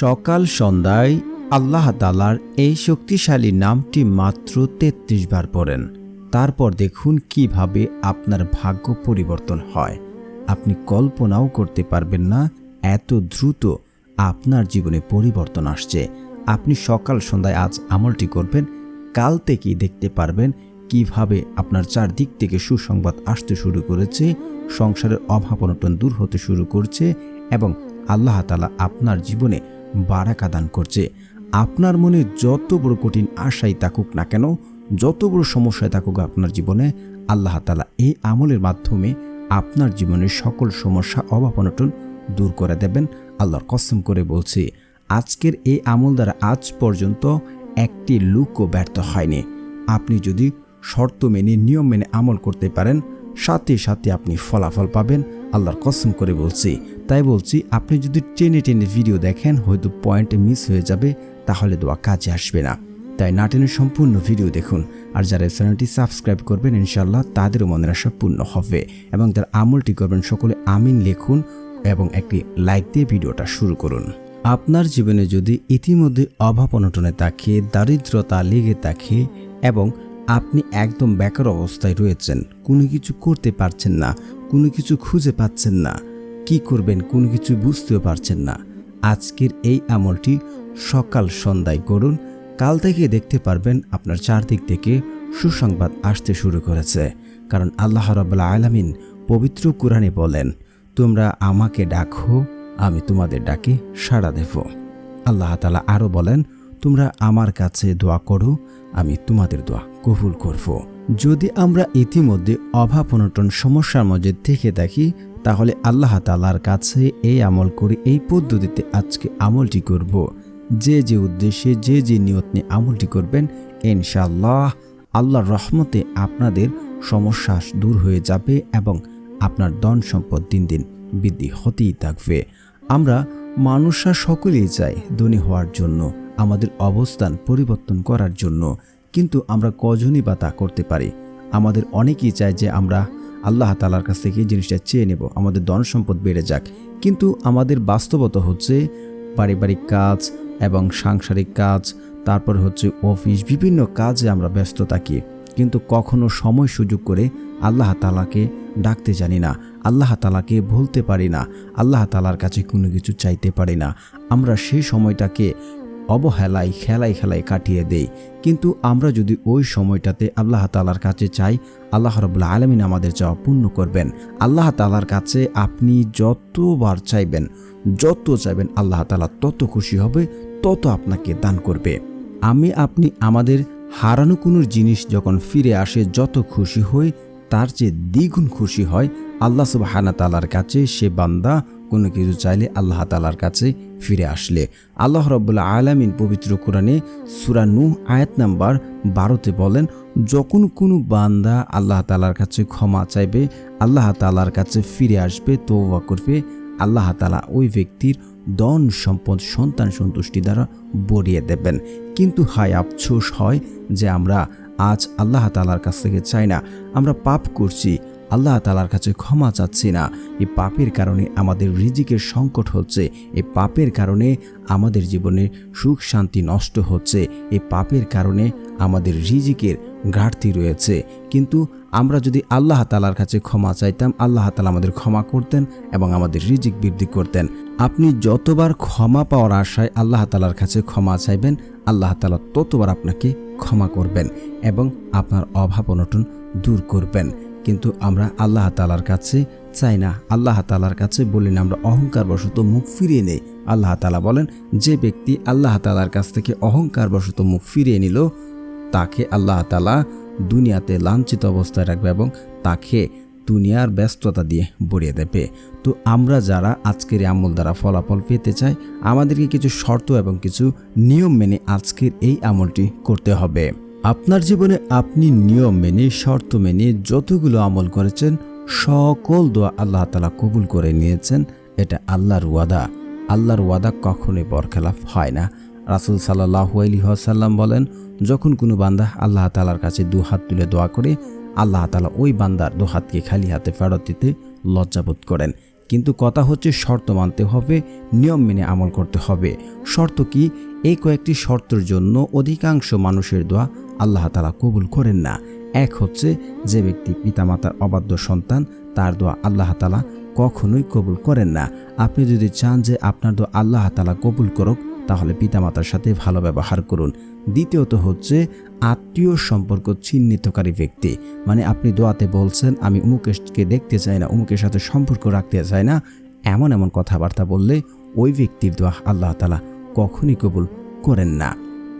সকাল সন্ধ্যায় আল্লাহ তালার এই শক্তিশালী নামটি মাত্র তেত্রিশ বার পড়েন। তারপর দেখুন কীভাবে আপনার ভাগ্য পরিবর্তন হয়। আপনি কল্পনাও করতে পারবেন না এত দ্রুত আপনার জীবনে পরিবর্তন আসছে। আপনি সকাল সন্ধ্যায় আজ আমলটি করবেন, কাল থেকেই দেখতে পারবেন কীভাবে আপনার চারদিক থেকে সুসংবাদ আসতে শুরু করেছে, সংসারের অভাব অনটন দূর হতে শুরু করছে এবং আল্লাহ তালা আপনার জীবনে বারাকা দান করছে। আপনার মনে যত বড় কঠিন আশাই থাকুক না কেন, যত বড় সমস্যায় থাকুক আপনার জীবনে, আল্লাহ তালা এই আমলের মাধ্যমে আপনার জীবনের সকল সমস্যা, অভাব, অনটন দূর করে দেবেন। আল্লাহর কসম করে বলছি, আজকের এই আমল দ্বারা আজ পর্যন্ত একটি লুকও ব্যর্থ হয়নি। আপনি যদি শর্ত মেনে, নিয়ম মেনে আমল করতে পারেন, সাথে সাথে আপনি ফলাফল পাবেন। আল্লাহর কসম করে বলছি, তাই বলছি, আপনি যদি টেনে টেনে ভিডিও দেখেন, হয়তো পয়েন্টে মিস হয়ে যাবে, তাহলে দোয়া কাজে আসবে না। তাই না টেনে সম্পূর্ণ ভিডিও দেখুন, আর যারা চ্যানেলটি সাবস্ক্রাইব করবেন ইনশাল্লাহ তাদেরও মনের আশা পূর্ণ হবে। এবং যারা আমলটি করবেন, সকলে আমিন লিখুন এবং একটি লাইক দিয়ে ভিডিওটা শুরু করুন। আপনার জীবনে যদি ইতিমধ্যে অভাব অনটনে থাকে দারিদ্রতা লেগে থাকে এবং আপনি একদম বেকার অবস্থায় রয়েছেন, কোনো কিছু করতে পারছেন না কোনো কিছু খুঁজে পাচ্ছেন না। কি করবেন, কোনো কিছু বুঝতেও পারছেন না। আজকের এই আমলটি সকাল সন্ধ্যায় করুন। কাল থেকে দেখতে পারবেন আপনার চারদিক থেকে সুসংবাদ আসতে শুরু করেছে। কারণ আল্লাহ রাবুল্লা আলামিন পবিত্র কোরআনে বলেন, তোমরা আমাকে ডাকো, আমি তোমাদের ডাকে সাড়া দেব। আল্লাহ তালা আরও বলেন, তোমরা আমার কাছে দোয়া করো, আমি তোমাদের দোয়া কবুল করব। যদি আমরা ইতিমধ্যে অভাব অনটন সমস্যার মধ্যে থেকে থাকি, তাহলে আল্লাহ তালার কাছে এই আমল করে এই পদ্ধতিতে আজকে আমলটি করব। যে যে উদ্দেশ্যে, যে যে নিয়ত নিয়ে আমলটি করবেন ইনশাল্লাহ আল্লাহর রহমতে আপনাদের সমস্যা দূর হয়ে যাবে এবং আপনার ধন সম্পদ দিন দিন বৃদ্ধি হতেই থাকবে। আমরা মানুষরা সকলেই চাই ধনী হওয়ার জন্য, আমাদের অবস্থান পরিবর্তন করার জন্য। কিন্তু আমরা কজনই বা তা করতে পারি? আমাদের অনেকেই চায় যে আমরা আল্লাহ তালার কাছ থেকে জিনিসটা চেয়ে নেব, আমাদের ধন সম্পদ বেড়ে যাক। কিন্তু আমাদের বাস্তবতা হচ্ছে পারিবারিক কাজ এবং সাংসারিক কাজ, তারপর হচ্ছে অফিস, বিভিন্ন কাজে আমরা ব্যস্ত থাকি। কিন্তু কখনো সময় সুযোগ করে আল্লাহ তালাকে ডাকতে জানি না, আল্লাহ তালাকে বলতে পারি না, আল্লাহ তালার কাছে কোনো কিছু চাইতে পারি না। আমরা সেই সময়টাকে অবহেলায় খেলায় খেলায় কাটিয়ে দেই। কিন্তু আমরা যদি ওই সময়টাতে আল্লাহ তালার কাছে চাই, আল্লাহ রবুল্লা আলমিন আমাদের চাওয়া পূর্ণ করবেন। আল্লাহ তালার কাছে আপনি যতবার চাইবেন, যত চাইবেন আল্লাহ তালা তত খুশি হবে, তত আপনাকে দান করবে। আমি, আপনি আমাদের হারানো কোনো জিনিস যখন ফিরে আসে, যত খুশি হই, তার চেয়ে দ্বিগুণ খুশি হয় আল্লাহ সুবাহানা তালার কাছে সে বান্দা কোনো কিছু চাইলে আল্লাহ তালার কাছে ফিরে আসলে। আল্লাহ রব্বুল্লা আলামিন পবিত্র কোরআনে সুরা নূহ আয়াত নাম্বার বারোতে বলেন, যখন কোনো বান্দা আল্লাহ তালার কাছে ক্ষমা চাইবে, আল্লাহ তালার কাছে ফিরে আসবে তৌবা করবে, আল্লাহ তালা ওই ব্যক্তির দন সম্পদ, সন্তান সন্তুষ্টি দ্বারা বড়িয়ে দেবেন। কিন্তু হায় আফসোস হয় যে আমরা আজ আল্লাহ তালার কাছ থেকে চাই না। আমরা পাপ করছি আল্লাহ তালার কাছে ক্ষমা চাচ্ছি না। এই পাপের কারণে আমাদের রিজিকের সংকট হচ্ছে। এই পাপের কারণে আমাদের জীবনে সুখ শান্তি নষ্ট হচ্ছে। এই পাপের কারণে আমাদের রিজিকের ঘাটতি রয়েছে। কিন্তু আমরা যদি আল্লাহ তালার কাছে ক্ষমা চাইতাম, আল্লাহ তালা আমাদের ক্ষমা করতেন এবং আমাদের রিজিক বৃদ্ধি করতেন। আপনি যতবার ক্ষমা পাওয়ার আশায় আল্লাহ তালার কাছে ক্ষমা চাইবেন, আল্লাহ তালা ততবার আপনাকে ক্ষমা করবেন এবং আপনার অভাব অনটন দূর করবেন। কিন্তু আমরা আল্লাহ তালার কাছে চাই না। আল্লাহ তালার কাছে বলেন আমরা অহংকার বশত মুখ ফিরিয়ে নেই। আল্লাহ তালা বলেন, যে ব্যক্তি আল্লাহ তালার কাছ থেকে অহংকার বশত মুখ ফিরিয়ে নিল, তাকে আল্লাহ তালা দুনিয়াতে লাঞ্ছিত অবস্থায় রাখবে এবং তাকে দুনিয়ার ব্যস্ততা দিয়ে বড়িয়ে দেবে। তো আমরা যারা আজকের আমল দ্বারা ফলাফল পেতে চাই, আমাদেরকে কিছু শর্ত এবং কিছু নিয়ম মেনে আজকের এই আমলটি করতে হবে। আপনার জীবনে আপনি নিয়ম মেনে, শর্ত মেনে যতগুলো আমল করেছেন, সকল দোয়া আল্লাহ তালা কবুল করে নিয়েছেন। এটা আল্লাহর ওয়াদা। আল্লাহর ওয়াদা কখনোই বরখেলাফ হয় না। রাসুল সাল্লাহ আলহিহাসাল্লাম বলেন, যখন কোনো বান্দা আল্লাহ তালার কাছে দু হাত তুলে দোয়া করে, আল্লাহ তালা ওই বান্দার দু হাতকে খালি হাতে ফেরত দিতে লজ্জাবোধ করেন। কিন্তু কথা হচ্ছে, শর্ত মানতে হবে, নিয়ম মেনে আমল করতে হবে। শর্ত কি? এই কয়েকটি শর্তের জন্য অধিকাংশ মানুষের দোয়া আল্লাহ তালা কবুল করেন না। এক হচ্ছে যে ব্যক্তি পিতামাতার অবাধ্য সন্তান, তার দোয়া আল্লাহ তালা কখনোই কবুল করেন না। আপনি যদি চান যে আপনার দোয়া আল্লাহ তালা কবুল করুক, তাহলে পিতামাতার সাথে ভালো ব্যবহার করুন। দ্বিতীয়ত হচ্ছে আত্মীয় সম্পর্ক চিহ্নিতকারী ব্যক্তি। মানে আপনি দোয়াতে বলছেন, আমি উমুকেশকে দেখতে চাই না, উমুকের সাথে সম্পর্ক রাখতে চাই না, এমন এমন কথাবার্তা বললে ওই ব্যক্তির দোয়া আল্লাহ তালা কখনই কবুল করেন না।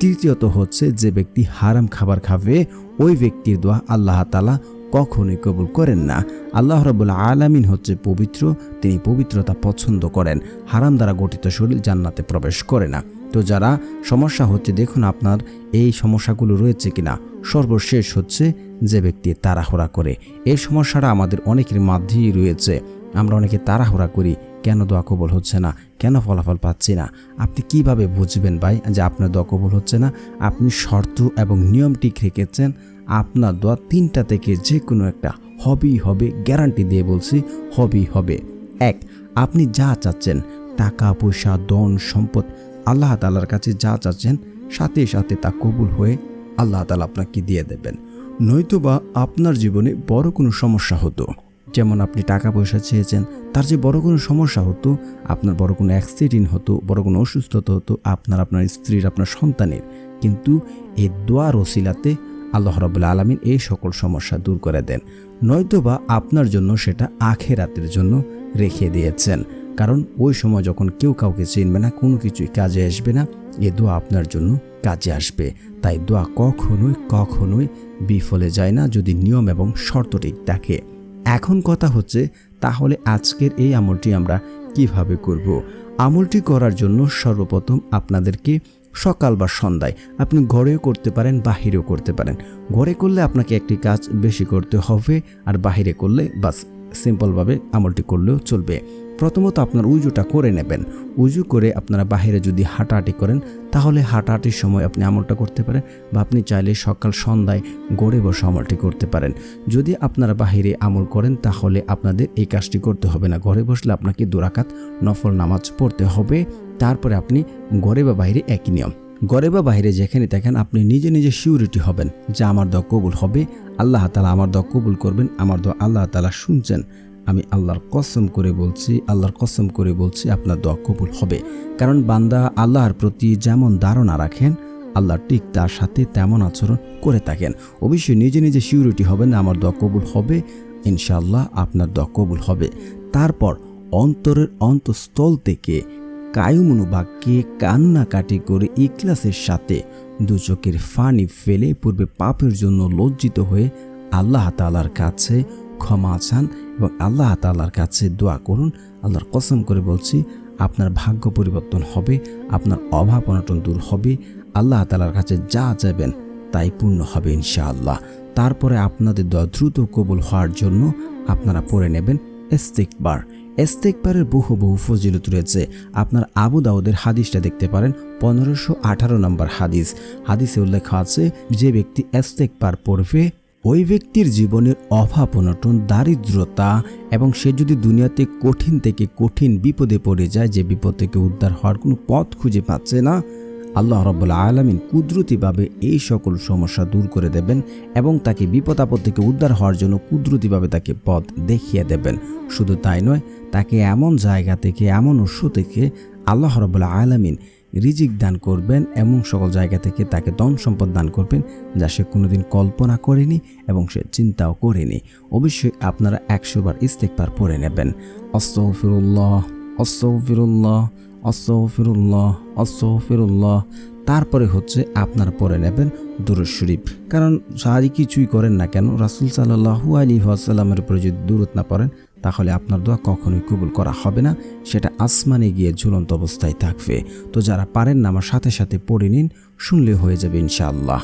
তৃতীয়ত হচ্ছে যে ব্যক্তি হারাম খাবার খাবে, ওই ব্যক্তির দোয়া আল্লাহ তালা কখনোই কবুল করেন না। আল্লাহ রবুল্লা আলামিন হচ্ছে পবিত্র, তিনি পবিত্রতা পছন্দ করেন, হারাম দ্বারা গঠিত শরীর জান্নাতে প্রবেশ করে না। তো যারা সমস্যা হচ্ছে, দেখুন আপনার এই সমস্যাগুলো রয়েছে কিনা। সর্বশেষ হচ্ছে যে ব্যক্তি তাড়াহুড়া করে। এই সমস্যাটা আমাদের অনেকের মাধ্যমেই রয়েছে। আমরা অনেকে তাড়াহুড়া করি কেন দোয়া কবল হচ্ছে না? কেন ফলাফল পাচ্ছি না? আপনি কীভাবে বুঝবেন ভাই যে আপনার দোয়া কবল হচ্ছে না? আপনি শর্ত এবং নিয়ম ঠিক রেখেছেন। আপনার দোয়া তিনটা থেকে যে কোনো একটা হবেই হবে গ্যারান্টি দিয়ে বলছি হবেই হবে। এক, আপনি যা চাচ্ছেন, টাকা, পয়সা, ধন, সম্পদ আল্লাহ তালার কাছে যা চাচ্ছেন, সাথে সাথে তা কবুল হয়ে আল্লাহ তালা আপনাকে দিয়ে দেবেন। নয়তোবা আপনার জীবনে বড় কোনো সমস্যা হতো। যেমন আপনি টাকা পয়সা চেয়েছেন, তার যে বড় কোনো সমস্যা হতো, আপনার বড় কোনো অ্যাক্সিডেন্ট হতো, বড় কোনো অসুস্থতা হতো, আপনার আপনার স্ত্রীর, আপনার সন্তানের। কিন্তু এই দোয়ার ওসিলাতে আল্লাহ রবুল্লা আলমিন এই সকল সমস্যা দূর করে দেন। নয়তোবা আপনার জন্য সেটা আখেরাতের জন্য রেখে দিয়েছেন। কারণ ওই সময় যখন কেউ কাউকে চিনবে না, কোনো কিছুই কাজে আসবে না, এ দোয়া আপনার জন্য কাজে আসবে। তাই দোয়া কখনোই কখনোই বিফলে যায় না যদি নিয়ম এবং শর্ত ঠিক থাকে। এখন কথা হচ্ছে, তাহলে আজকের এই আমলটি আমরা কীভাবে করব? আমলটি করার জন্য সর্বপ্রথম আপনাদেরকে সকাল বা সন্ধ্যায় আপনি ঘরেও করতে পারেন, বাহিরেও করতে পারেন। ঘরে করলে আপনাকে একটি কাজ বেশি করতে হবে, আর বাহিরে করলে বাস সিম্পলভাবে আমলটি করলেও চলবে। প্রথমত আপনার উজুটা করে নেবেন। উজু করে আপনারা বাহিরে যদি হাঁটাহাঁটি করেন, তাহলে হাঁটাহাঁটির সময় আপনি আমলটা করতে পারেন বা আপনি চাইলে সকাল সন্ধ্যায় গড়ে বসে আমলটি করতে পারেন। যদি আপনারা বাহিরে আমল করেন, তাহলে আপনাদের এই কাজটি করতে হবে না। ঘরে বসলে আপনাকে দুরাকাত নফল নামাজ পড়তে হবে। তারপরে আপনি ঘরে বা বাইরে একই নিয়ম। ঘরে বা বাইরে যেখানে দেখেন আপনি নিজে নিজে সিউরিটি হবেন যা আমার দোয়া কবুল হবে, আল্লাহ তালা আমার দোয়া কবুল করবেন, আমার দোয়া আল্লাহ তালা শুনছেন। আমি আল্লাহর কসম করে বলছি, আল্লাহর কসম করে বলছি আপনার দোয়া কবুল হবে। কারণ বান্দা আল্লাহর প্রতি যেমন ধারণা রাখেন, আল্লাহ ঠিক তার সাথে তেমন আচরণ করে থাকেন। অবশ্যই নিজে নিজে সিউরিটি হবে না আমার দোয়া কবুল হবে ইনশাল্লাহ আপনার দোয়া কবুল হবে। তারপর অন্তরের অন্তঃস্থল থেকে কায়ুমনোবাক্যে কান্নাকাটি করে ইকলাসের সাথে দু চোখের ফানি ফেলে পূর্বে পাপের জন্য লজ্জিত হয়ে আল্লাহ তালার কাছে ক্ষমা চান এবং আল্লাহ তাল্লার কাছে দোয়া করুন, আল্লাহর কসম করে বলছি, আপনার ভাগ্য পরিবর্তন হবে, আপনার অভাব অনটন দূর হবে, আল্লাহ তালার কাছে যা চাইবেন তাই পূর্ণ হবে ইনশাআল্লাহ। তারপরে আপনাদের দোয়া দ্রুত কবুল হওয়ার জন্য আপনারা পড়ে নেবেন এস্তেকবার এস্তেকবারের বহু বহু ফজিলত রয়েছে। আপনার আবু দাউদের হাদিসটা দেখতে পারেন, পনেরোশো আঠারো নম্বর হাদিস। হাদিসে উল্লেখ আছে, যে ব্যক্তি এস্তেকবার পড়বে ওই ব্যক্তির জীবনের অভাব অনটন, দারিদ্রতা এবং সে যদি দুনিয়াতে কঠিন থেকে কঠিন বিপদে পড়ে যায়, যে বিপদ থেকে উদ্ধার হওয়ার কোনো পথ খুঁজে পাচ্ছে না, আল্লাহ রব্বুল্লা আলমিন কুদরতিভাবে এই সকল সমস্যা দূর করে দেবেন এবং তাকে বিপদ আপদ থেকে উদ্ধার হওয়ার জন্য কুদরতিভাবে তাকে পথ দেখিয়ে দেবেন। শুধু তাই নয়, তাকে এমন জায়গা থেকে, এমন উৎস থেকে আল্লাহ রব্বুল্লা আলমিন রিজিক দান করবেন এমন সকল জায়গা থেকে তাকে ধন সম্পদ দান করবেন যা সে কোনোদিন কল্পনা করেনি এবং সে চিন্তাও করেনি। অবশ্যই আপনারা একশোবার ইস্তেকবার পড়ে নেবেন। অস্তফিরুল্লাহ অস্তফিরুল্লাহ অস্তফিরুল্লাহ অস্তফিরুল্লাহ তারপরে হচ্ছে আপনারা পরে নেবেন দুরুদ শরীফ। কারণ সাহারি কিছুই করেন না কেন? রাসুল সাল্লাহু আলী আসাল্লামের উপরে যদি দূরত না পড়েন তাহলে আপনার দোয়া কখনোই কবুল করা হবে না, সেটা আসমানে গিয়ে ঝুলন্ত অবস্থায় থাকবে। তো যারা পারেন না, আমার সাথে সাথে পড়ে নিন, শুনলে হয়ে যাবে ইনশাআল্লাহ।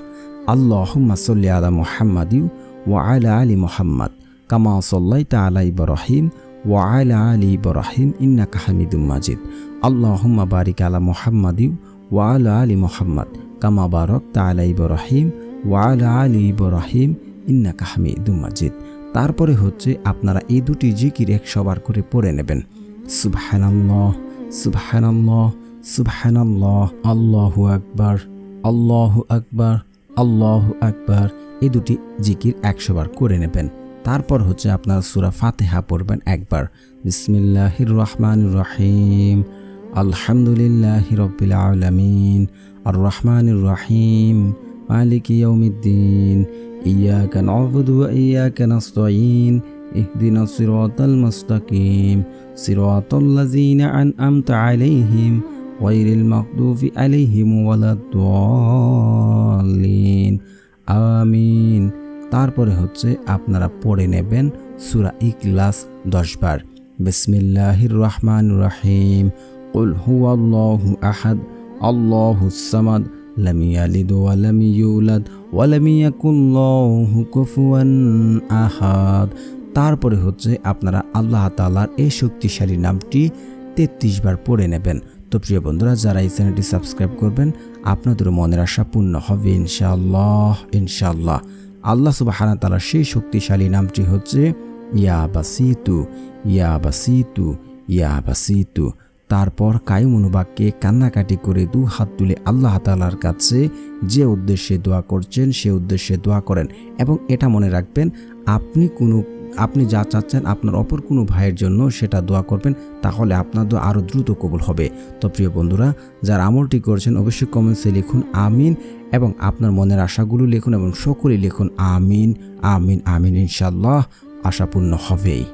আল্লাহ সাল্লি আলা মোহাম্মদ ওয়া আলা আলী মোহাম্মদ, কামা সাল্লাই তালা ইবরাহিম ওয়া আলা আলী ইবরাহিম ইন্না কাহামিদুম মাজিদ। আল্লাহুম্মা বারিক আলা মোহাম্মদ ওয়া আলা আলী মোহাম্মদ, কামা বারক তা তালা ইবরাহিম ওয়া আলা আলী ইবরাহিম, ইন্নাকা হামিদুম মাজিদ। তারপরে হচ্ছে আপনারা এই দুটি জিকির এক সবার করে পড়ে নেবেন। সুবহানাল্লাহ সুবহানাল্লাহ সুবহানাল্লাহ, আল্লাহু আকবার আল্লাহু আকবার আল্লাহু আকবার, এই দুটি জিকির একশো বার করে নেবেন। তারপর হচ্ছে আপনার সুরা ফাতেহা পড়বেন একবার। বিসমিল্লাহির রহমান রহিম, আলহামদুলিল্লাহ রব্বিল আলামিন, আর রহমান রহিম, মালিক ইয়াউমিদ্দিন ইয়াকা নাবুদু ওয়া ইয়াকা নাস্তাঈন اهدنا الصراط المستقيم صراط الذين أنعمت عليهم غير المغضوب عليهم ولا الضالين আমিন তারপরে হচ্ছে আপনারা পড়ে নেবেন সূরা ইখলাস দশ বার বিসমিল্লাহির রহমান রহিম قل هو الله أحد الله الصمد لم يلد ولم يولد ولم يكن له كفوا أحد তারপরে হচ্ছে আপনারা আল্লাহ তাআলার এই শক্তিশালী নামটি তেত্রিশ বার পড়ে নেবেন তো প্রিয় বন্ধুরা যারা এই চ্যানেলটি সাবস্ক্রাইব করবেন আপনাদেরও মনের আশা পূর্ণ হবে ইনশাআল্লাহ ইনশাআল্লাহ আল্লাহ সুবাহানা তালার সেই শক্তিশালী নামটি হচ্ছে ইয়া বাসিতু ইয়া বাসিতু ইয়া বাসিতু তারপর কায়ুম অনুবাককে কান্নাকাটি করে দু হাত তুলে আল্লাহ তালার কাছে যে উদ্দেশ্যে দোয়া করছেন, সে উদ্দেশ্যে দোয়া করেন। এবং এটা মনে রাখবেন, আপনি কোনো, আপনি যা চাচ্ছেন আপনার অপর কোনো ভাইয়ের জন্য সেটা দোয়া করবেন, তাহলে আপনার দোয়া আরও দ্রুত কবুল হবে। তো প্রিয় বন্ধুরা, যারা আমলটি করছেন অবশ্যই কমেন্টসে লিখুন, আমিন। এবং আপনার মনের আশাগুলো লিখুন এবং সকলেই লিখুন, আমিন আমিন আমিন ইনশাল্লাহ আশাপূর্ণ হবেই।